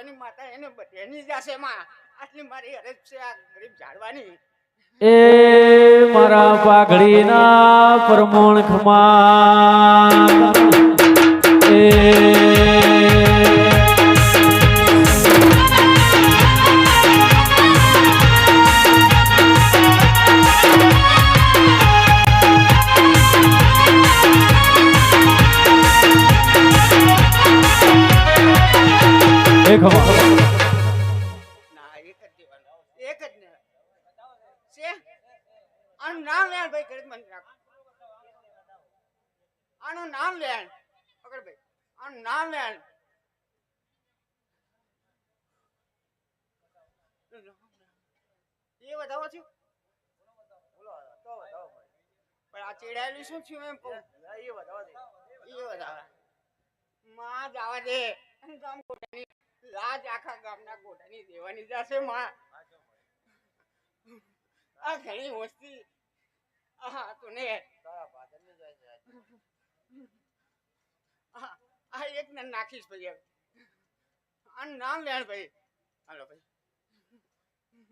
માતા એને બધાની જશે માં. આટલી મારી અરજ છે, આ ગરીબ ઝાડવાની. એ મારા પાઘડીના પરમોણ ખમા એ આનું નામ લેણ ભાઈ ગરીબ મને રાખો. આનું નામ લેણ. પકડ ભાઈ. આનું નામ લેણ. એ વધાવો છું? પણ આ ચેડાયેલું શું થયું એમ કહું? એ વધારે માં જવા દે. ગામ ગોટાની લાજ આખા ગામના ગોટાની દેવાની જશે માં. આ ઘણી વસ્તી હા તો ને આ આ એક ને નાખીશ ભાઈ. આ નામ લેણ ભાઈ. હાલો ભાઈ.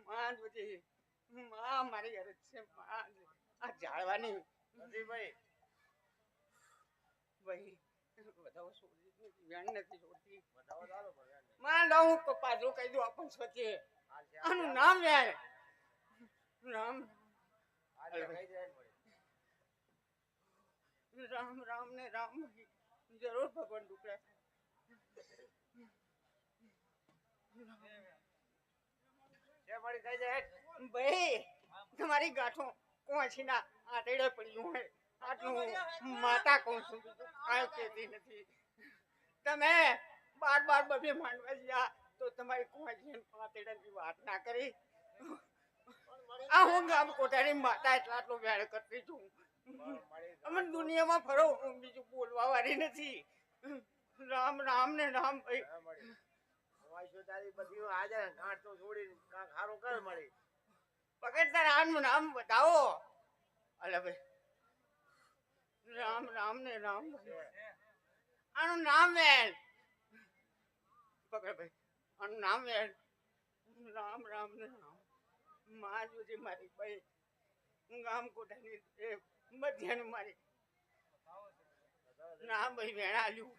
માં બધી માં મારી ઘરે છે માં આ જાળવાની. ભાઈ. ભાઈ બધા વેણ નથી છોડતી માં લઉં તો પાછું કહી દઉં આપણ સોચે આનું નામ લે રામ. રામ રામ ને રામ. જરૂર ભગવાન ભાઈ, તમારી ગાંઠો કોચીના આતેડે પડ્યું હોય. આટલું માતા કહું છું. નથી. તમે બાર બાર બબે માંડવા ગયા તો તમારી કોઈ આતેડાની વાત ના કરી. આ હું ગામ કોટાની માતા એટલા આટલો વેળ કરતી છું. અમે દુનિયામાં ફરો હું બીજું બોલવા વાળી નથી. રામ રામ ને રામ ભાઈ. પકડતા રામનું નામ બતાવો. અલે ભાઈ. રામ રામ ને રામ. આનું નામ વેણ પકડ ભાઈ. આનું નામ વેણ રામ રામ ને રામ. માં જોજે મારી ભાઈ. ગામ કોટાની એ મધ્યાનું મારી. ના ભાઈ, વેણા આલ્યું.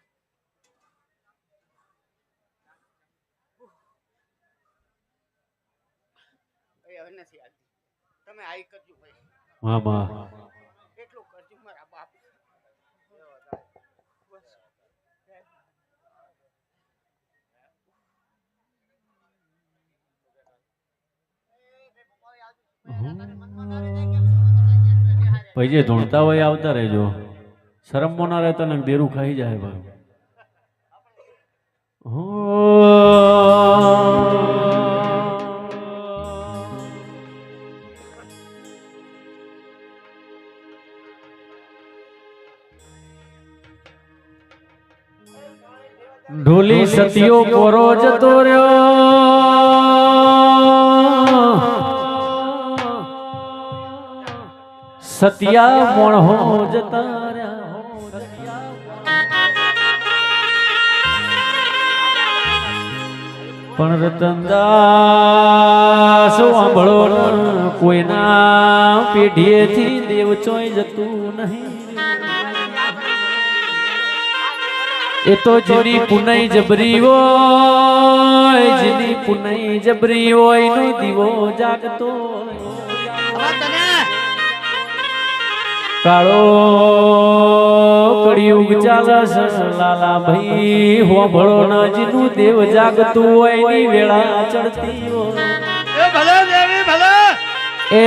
હવે નથી આવતી. તમે આઈ કરજો ભાઈ. મામા એટલું કરજો મારા બાપ બસ ભાઈ જે ધૂણતા હોય આવતા રહેજો. શરમ ના રહેતા ને બેરું ખાઈ જાય ભાઈ. ઢોલી સતીઓ કોરો જતો રહ્યો સતિયા હો જતા પણ રતનદાસ સાંભળો કોઈના પેઢીએથી દેવ ચોય જતું નહીં એ તો જેની પુનઈ જબરી હોય જેની પુનઈ જબરી હોય નો દીવો જાગતો કાળો કળિયુગ ચાલે લાલા ભાઈ હોંભળો ના નાજનું દેવ જાગતું હોયની વેળા ચડતી હોય એ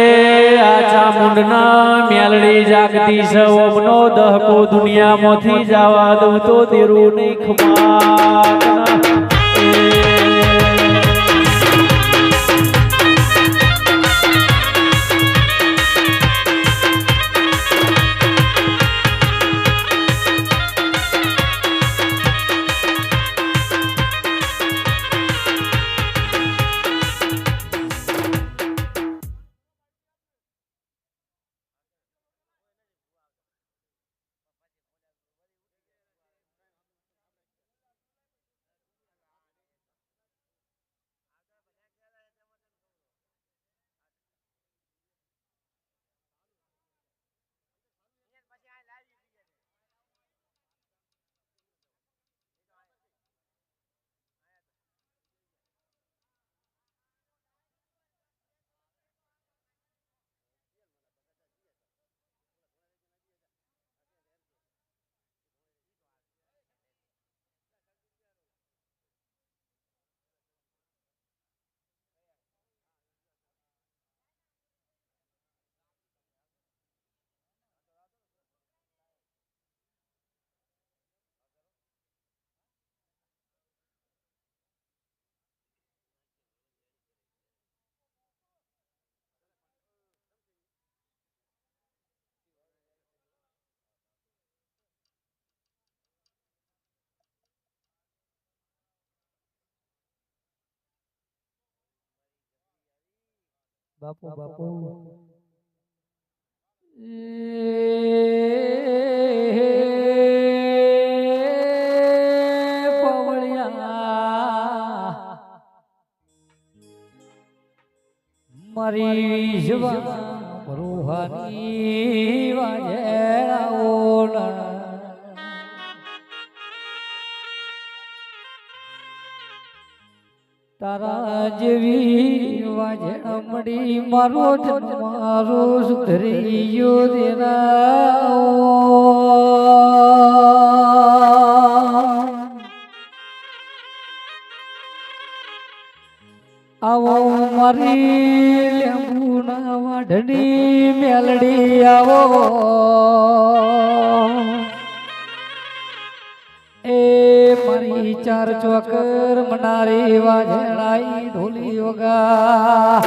આ ચામુંડના મેલડી જાગતી છે ઓમનો દહકો દુનિયામાંથી જવા દઉં તો તેરું નહીં ખમા બાપુ બાપુ. મારી જવા રૂહાની તારા જેવી મળી મારો મારો સુધરી ગયો દેના આવો મારી લેંબુના વાઢની મેલડી આવો. મારી ચાર ચોકર મનારી વાજણાઈ ઢોલી યોગા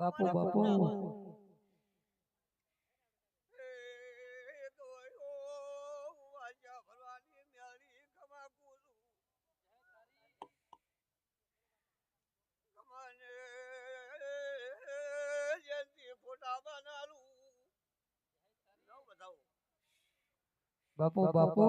બાપુ બાપુ. બાપુ બાપુ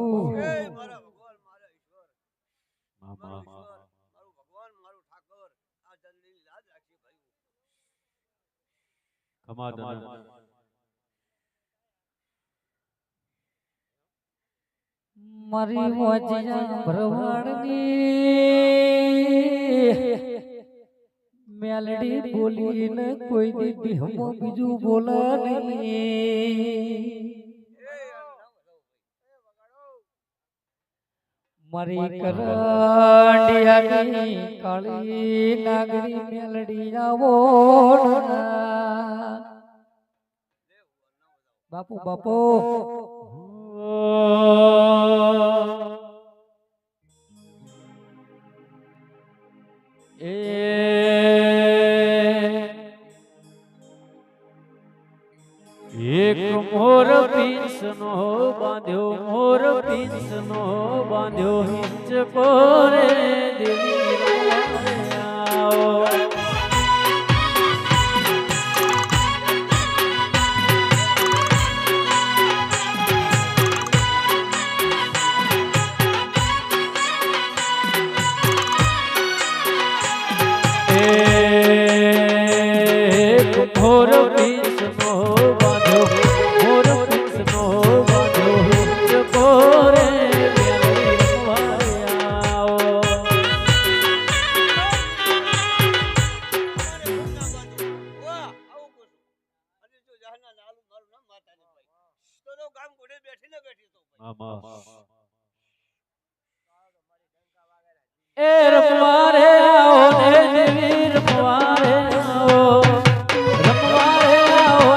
મારી મોજિયા ભરવાડની મેલડી બોલીને કોઈ દી બિહમો બીજું બોલે નહીં મારી કરંડિયાની કાળી નાગરી મેલડી આવો બાપુ. બાપુ. એ રમવારે આવો ને દેવી આવો. રમવારે આવો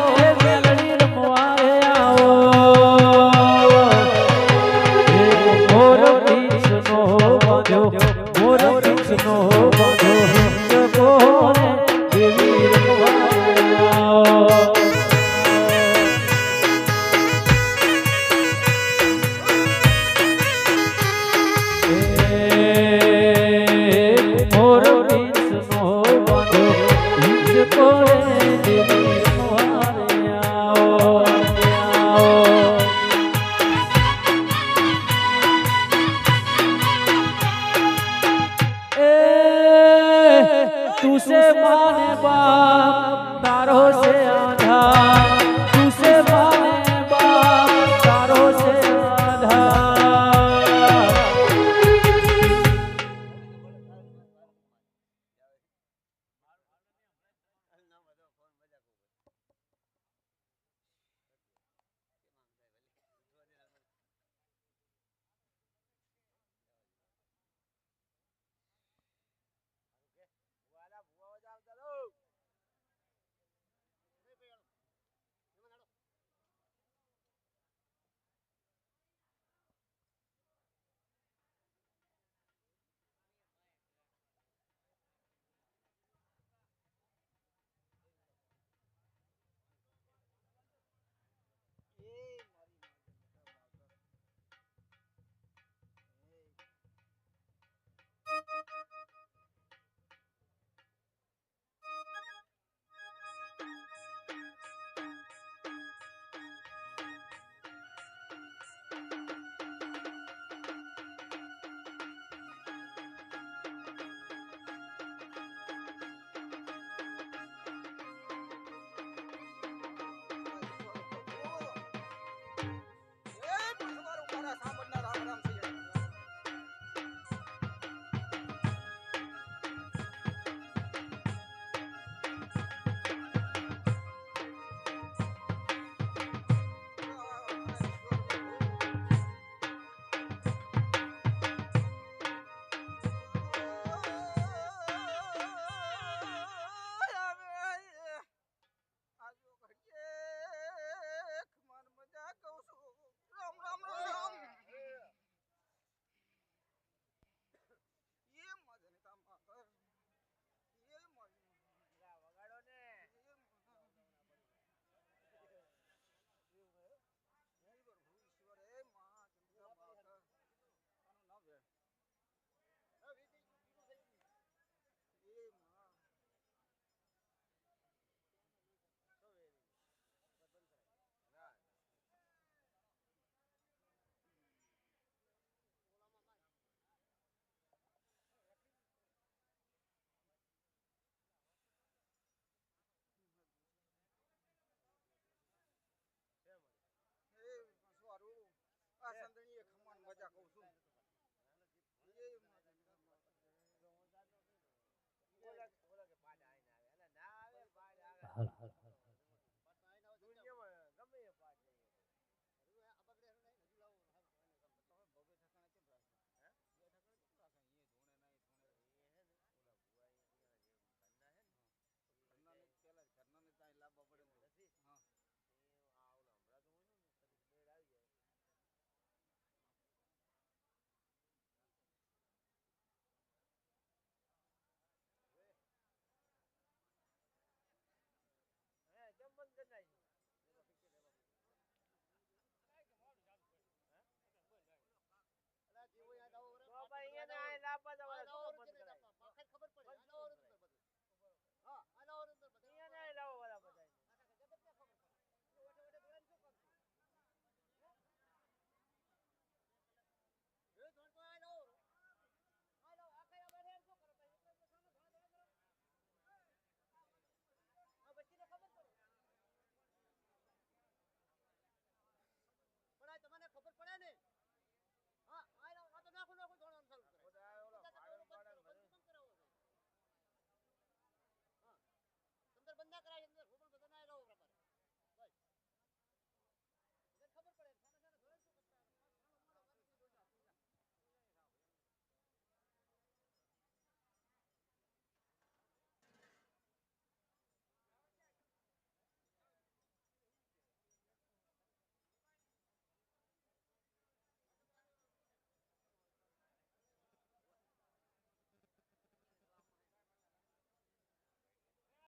મોર બાંધ્યો મોર પીંછનો Nirvana